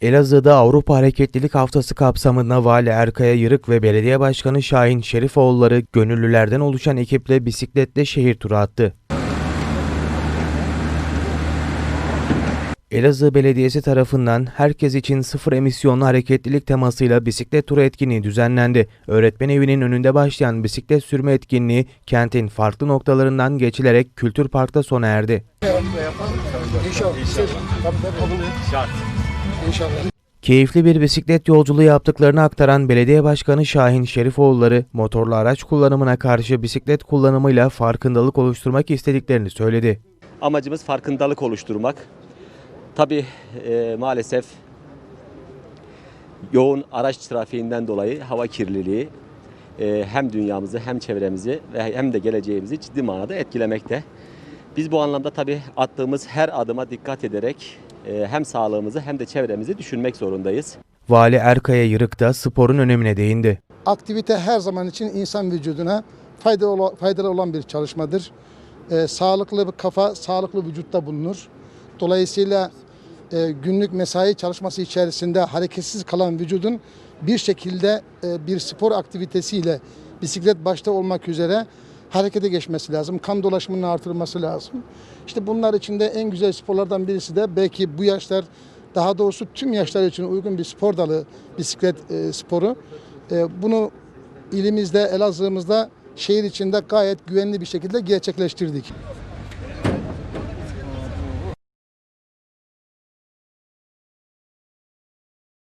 Elazığ'da Avrupa Hareketlilik Haftası kapsamında Vali Erkaya Yırık ve Belediye Başkanı Şahin Şerifoğulları gönüllülerden oluşan ekiple bisikletle şehir turu attı. Elazığ Belediyesi tarafından herkes için sıfır emisyonlu hareketlilik temasıyla bisiklet turu etkinliği düzenlendi. Öğretmen evinin önünde başlayan bisiklet sürme etkinliği kentin farklı noktalarından geçilerek Kültür Park'ta sona erdi. Keyifli bir bisiklet yolculuğu yaptıklarını aktaran Belediye Başkanı Şahin Şerifoğulları, motorlu araç kullanımına karşı bisiklet kullanımıyla farkındalık oluşturmak istediklerini söyledi. Amacımız farkındalık oluşturmak. Tabii e, maalesef yoğun araç trafiğinden dolayı hava kirliliği e, hem dünyamızı hem çevremizi ve hem de geleceğimizi ciddi manada etkilemekte. Biz bu anlamda tabii attığımız her adıma dikkat ederek e, hem sağlığımızı hem de çevremizi düşünmek zorundayız. Vali Erkaya Yırık da sporun önemine değindi. Aktivite her zaman için insan vücuduna faydalı, ola- faydalı olan bir çalışmadır. Ee, sağlıklı bir kafa, sağlıklı vücutta bulunur. Dolayısıyla e, günlük mesai çalışması içerisinde hareketsiz kalan vücudun bir şekilde e, bir spor aktivitesiyle bisiklet başta olmak üzere harekete geçmesi lazım. Kan dolaşımının artırılması lazım. İşte bunlar içinde en güzel sporlardan birisi de belki bu yaşlar daha doğrusu tüm yaşlar için uygun bir spor dalı bisiklet e, sporu. E, bunu ilimizde, Elazığ'ımızda şehir içinde gayet güvenli bir şekilde gerçekleştirdik.